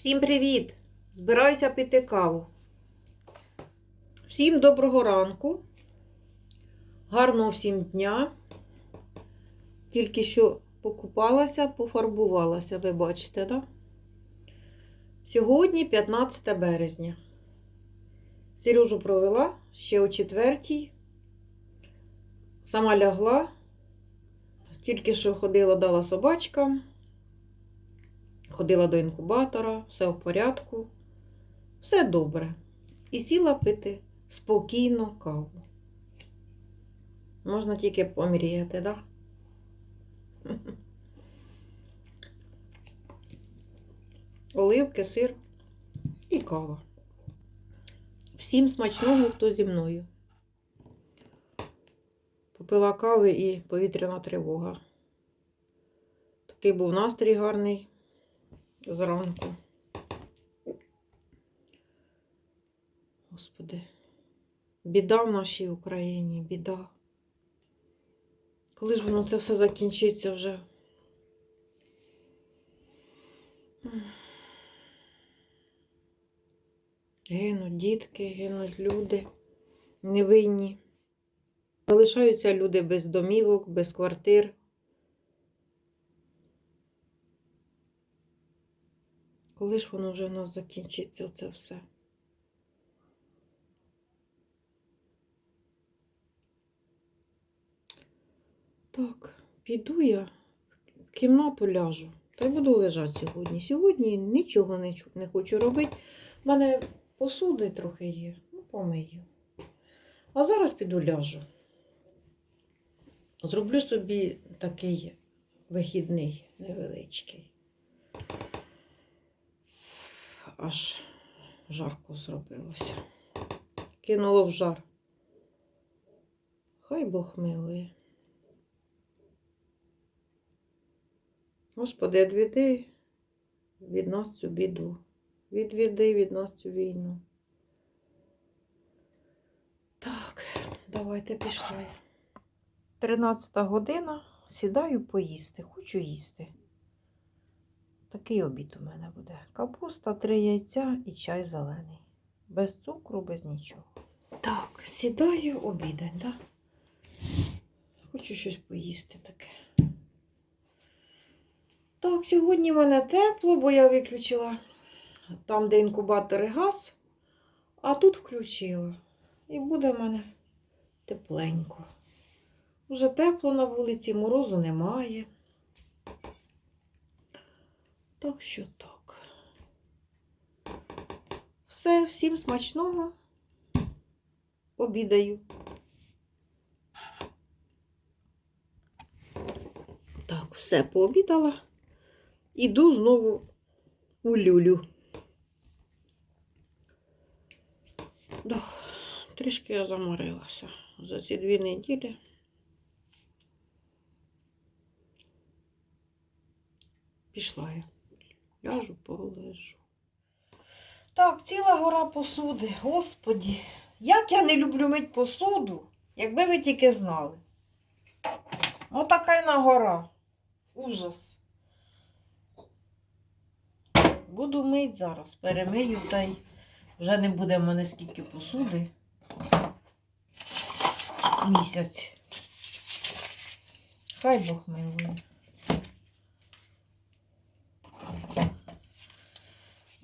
Всім привіт! Збираюся пити каву. Всім доброго ранку. Гарного всім дня. Тільки що покупалася, пофарбувалася, ви бачите, так? Сьогодні 15 березня. Сережу провела ще о четвертій. Сама лягла. Тільки що ходила, дала собачкам. Ходила до інкубатора, все в порядку, все добре. І сіла пити спокійно каву. Можна тільки помріяти, так? Да? Оливки, сир і кава. Всім смачного, хто зі мною. Попила кави і повітряна тривога. Такий був настрій гарний зранку. Господи, біда в нашій Україні, біда. Коли ж воно це все закінчиться вже? Гинуть дітки, гинуть люди невинні. Залишаються люди без домівок, без квартир. Коли ж воно вже в нас закінчиться це все? Так, піду я в кімнату ляжу. Та й буду лежати сьогодні. Сьогодні нічого не, не хочу робити. У мене посуди трохи є. Ну, помию. А зараз піду ляжу. Зроблю собі такий вихідний невеличкий. Аж жарко зробилося. Кинуло в жар. Хай Бог милує. Господи, відведи від нас цю біду. Відведи від нас цю війну. Так, давайте пішли. 13 година. Сідаю поїсти. Хочу їсти. Такий обід у мене буде. Капуста, три яйця і чай зелений. Без цукру, без нічого. Так, сідаю обідень, так? Хочу щось поїсти таке. Так, сьогодні в мене тепло, бо я виключила там, де інкубатори газ, а тут включила. І буде в мене тепленько. Уже тепло на вулиці, морозу немає. Так що так. Все, всім смачного. Обідаю. Так, все пообідала. Іду знову у люлю. Да, трішки я заморилася за ці дві неділі. Пішла я. Ляжу, полежу. Так, ціла гора посуди. Господі, як я не люблю мить посуду, якби ви тільки знали. Отака й на гора. Ужас. Буду мить зараз, перемию та й вже не буде в мене скільки посуди. Місяць. Хай Бог милує.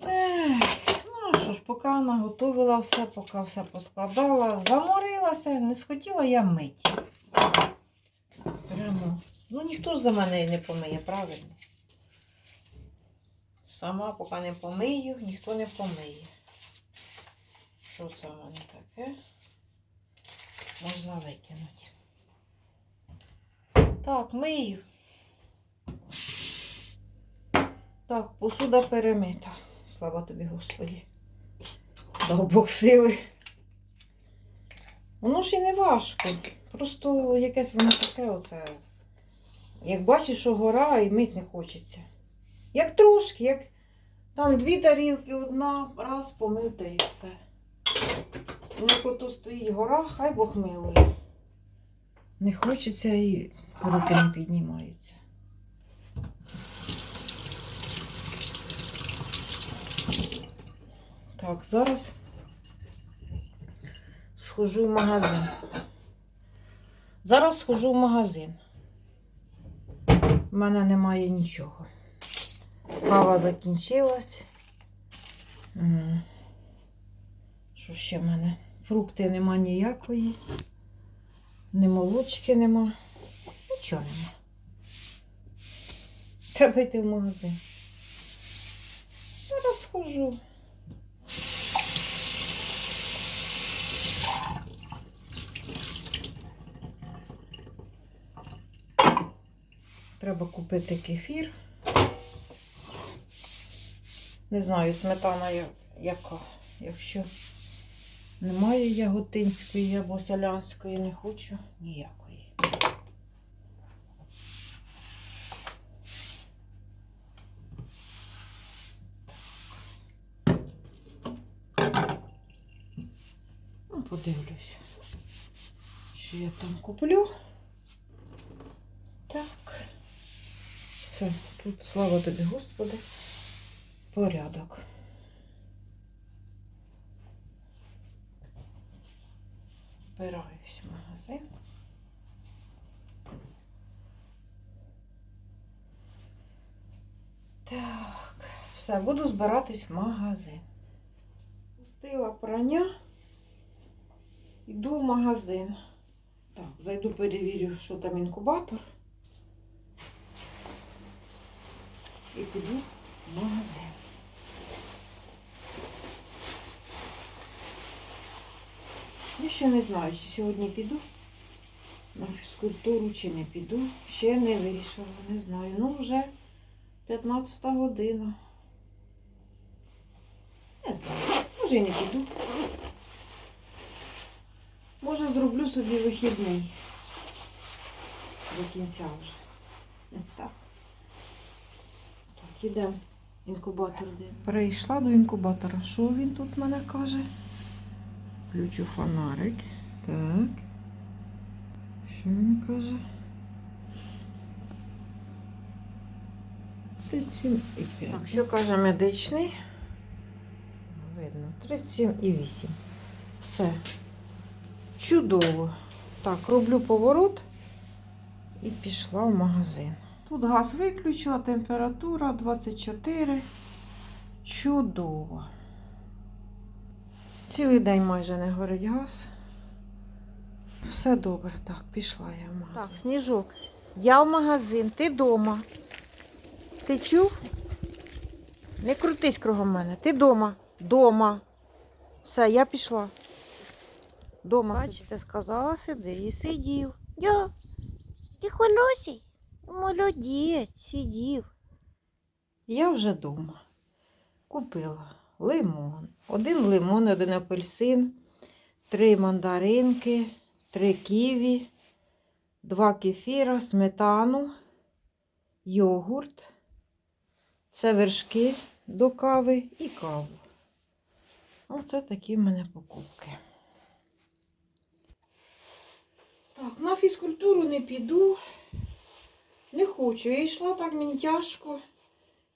Ех, ну, а що ж, поки вона готувала все, поки все поскладала, заморилася, не схотіла я мить. Прямо. Ну, ніхто за мене не помиє, правильно? Сама, поки не помию, ніхто не помиє. Що це в мене таке? Можна викинути. Так, мию. Так, посуда перемита. Слава тобі, Господі. Дав Бог сили. Воно ж і не важко. Просто якесь воно таке оце. Як бачиш, що гора і мить не хочеться. Як трошки, як там дві тарілки, одна, раз, помив та і все. Ну, як ото стоїть гора, хай Бог милує. Не хочеться і руки не піднімаються. Так, зараз схожу в магазин. Зараз схожу в магазин. У мене немає нічого. Кава закінчилась. Що ще в мене? Фрукти нема ніякої. Ні молочки нема. Нічого нема. Треба йти в магазин. Зараз схожу. Треба купити кефір. Не знаю, сметана яка. Якщо немає яготинської або селянської, не хочу ніякої. Ну, подивлюся, що я там куплю. Так. Все, тут, слава тобі, Господи, порядок. Збираюсь в магазин. Так, все, буду збиратись в магазин. Пустила прання. Йду в магазин. Так, зайду перевірю, що там інкубатор. І піду в магазин. Я ще не знаю, чи сьогодні піду на фізкультуру, чи не піду. Ще не вирішила, не знаю. Ну, вже 15 година. Не знаю. Може і не піду. Може зроблю собі вихідний. До кінця вже. Так. Ідемо. Інкубатор де. Перейшла до інкубатора. Що він тут мене каже? Включу фонарик. Так. Що він каже? 37,5. Так, що каже медичний? Видно. 37,8. Все. Чудово. Так, роблю поворот і пішла в магазин. Тут газ виключила, температура 24. Чудово. Цілий день майже не горить газ. Все добре. Так, пішла я в магазин. Так, Сніжок, я в магазин, ти вдома. Ти чув? Не крутись кругом мене. Ти вдома. Дома. Все, я пішла. Дома. Бачите, сказала, сиди і сидів. Я. Ти холосий? Молодець, сидів. Я вже вдома. Купила лимон. Один лимон, один апельсин, три мандаринки, три ківі, два кефіра, сметану, йогурт. Це вершки до кави і каву. Оце такі в мене покупки. Так, на фізкультуру не піду. Не хочу. Я йшла так, мені тяжко.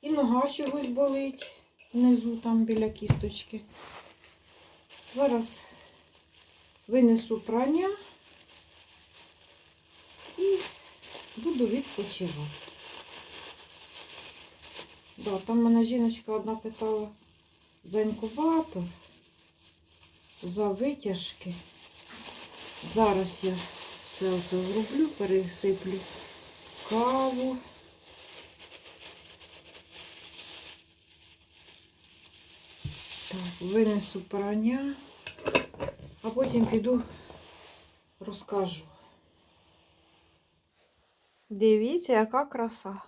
І нога чогось болить внизу там біля кісточки. Зараз винесу прання і буду відпочивати. Да, там мене жіночка одна питала за інкубатор, за витяжки. Зараз я все це зроблю, пересиплю каву. Так, винесу прання, а потім піду розкажу. Дивіться, яка краса.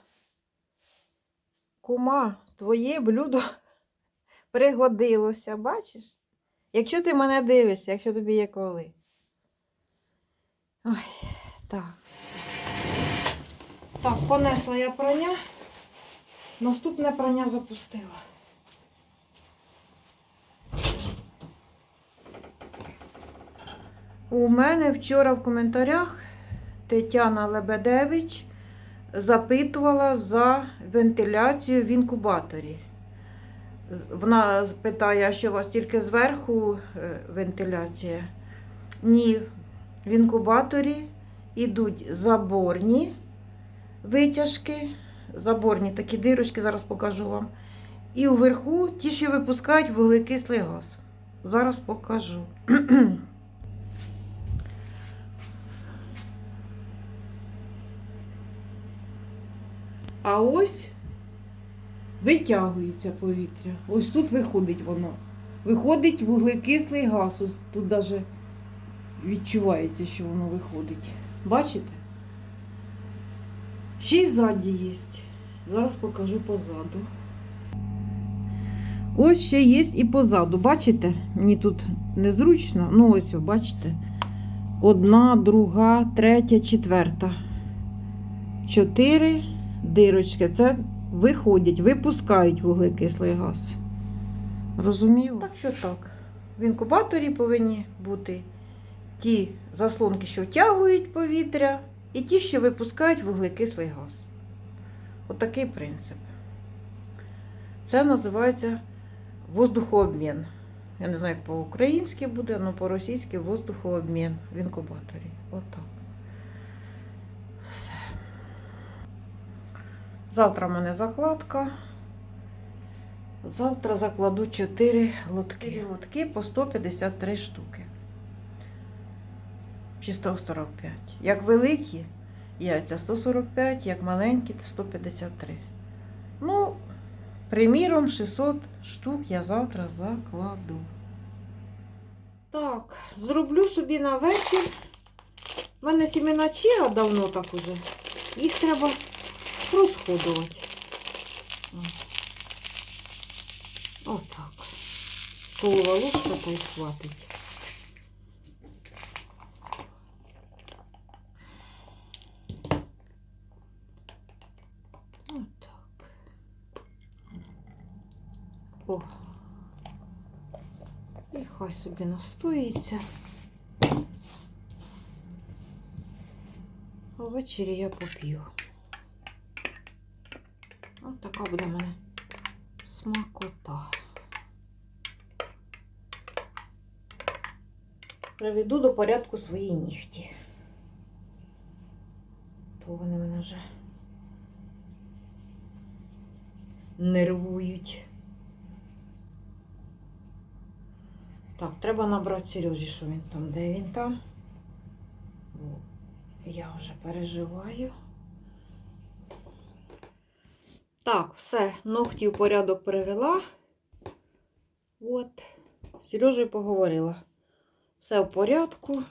Кума, твоє блюдо пригодилося, бачиш? Якщо ти мене дивишся, якщо тобі є коли. Ой, так. Так, понесла я прання. Наступне прання запустила. У мене вчора в коментарях Тетяна Лебедевич запитувала за вентиляцію в інкубаторі. Вона питає, що у вас тільки зверху е, вентиляція? Ні, в інкубаторі йдуть заборні витяжки, заборні такі дирочки, зараз покажу вам. І вверху ті, що випускають вуглекислий газ. Зараз покажу. А ось витягується повітря. Ось тут виходить воно. Виходить вуглекислий газ. Ось тут навіть відчувається, що воно виходить. Бачите? Ще й ззаді є. Зараз покажу позаду. Ось ще є і позаду. Бачите? Мені тут незручно. Ну, ось, бачите. Одна, друга, третя, четверта. Чотири дирочки. Це виходять, випускають вуглекислий газ. Розуміло? Так що так. В інкубаторі повинні бути ті заслонки, що втягують повітря, і ті, що випускають вуглекислий газ. Отакий принцип. Це називається воздухообмін. Я не знаю, як по-українськи буде, але по-російськи воздухообмін в інкубаторі. Отак. Все. Завтра в мене закладка. Завтра закладу 4 лотки. 4 лотки по 153 штуки. Чи 145. Як великі яйця 145, як маленькі 153. Ну, приміром, 600 штук я завтра закладу. Так, зроблю собі на вечір. У мене сімена чіра давно так уже. Їх треба розходувати. Отак. Столова ложка та й хватить. Отак. О. І хай собі настоїться. Ввечері я поп'ю. Ось така буде в мене смакота. Приведу до порядку свої нігті. То вони мене вже нервують. Так, треба набрати Сережі, що він там, де він там. Я вже переживаю. Так, все, ногті в порядок привела. От, з Сережею поговорила. Все в порядку.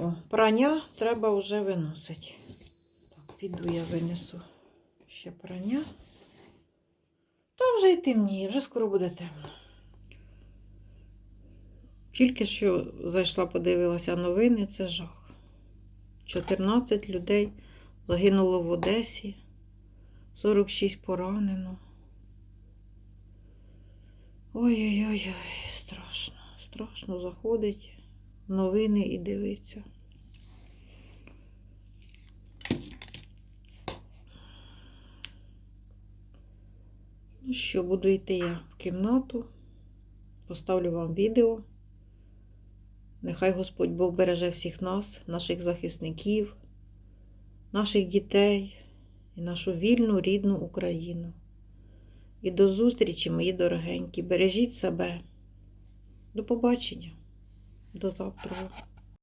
О, прання треба вже виносити. Так, піду я винесу ще прання. Та вже й темніє, вже скоро буде темно. Тільки що зайшла, подивилася новини, це жах. 14 людей загинуло в Одесі, 46 поранено. Ой-ой-ой, страшно, страшно заходить новини і дивиться. Ну що, буду йти я в кімнату, поставлю вам відео. Нехай Господь Бог береже всіх нас, наших захисників, наших дітей і нашу вільну рідну Україну. І до зустрічі, мої дорогенькі. Бережіть себе. До побачення. До завтра.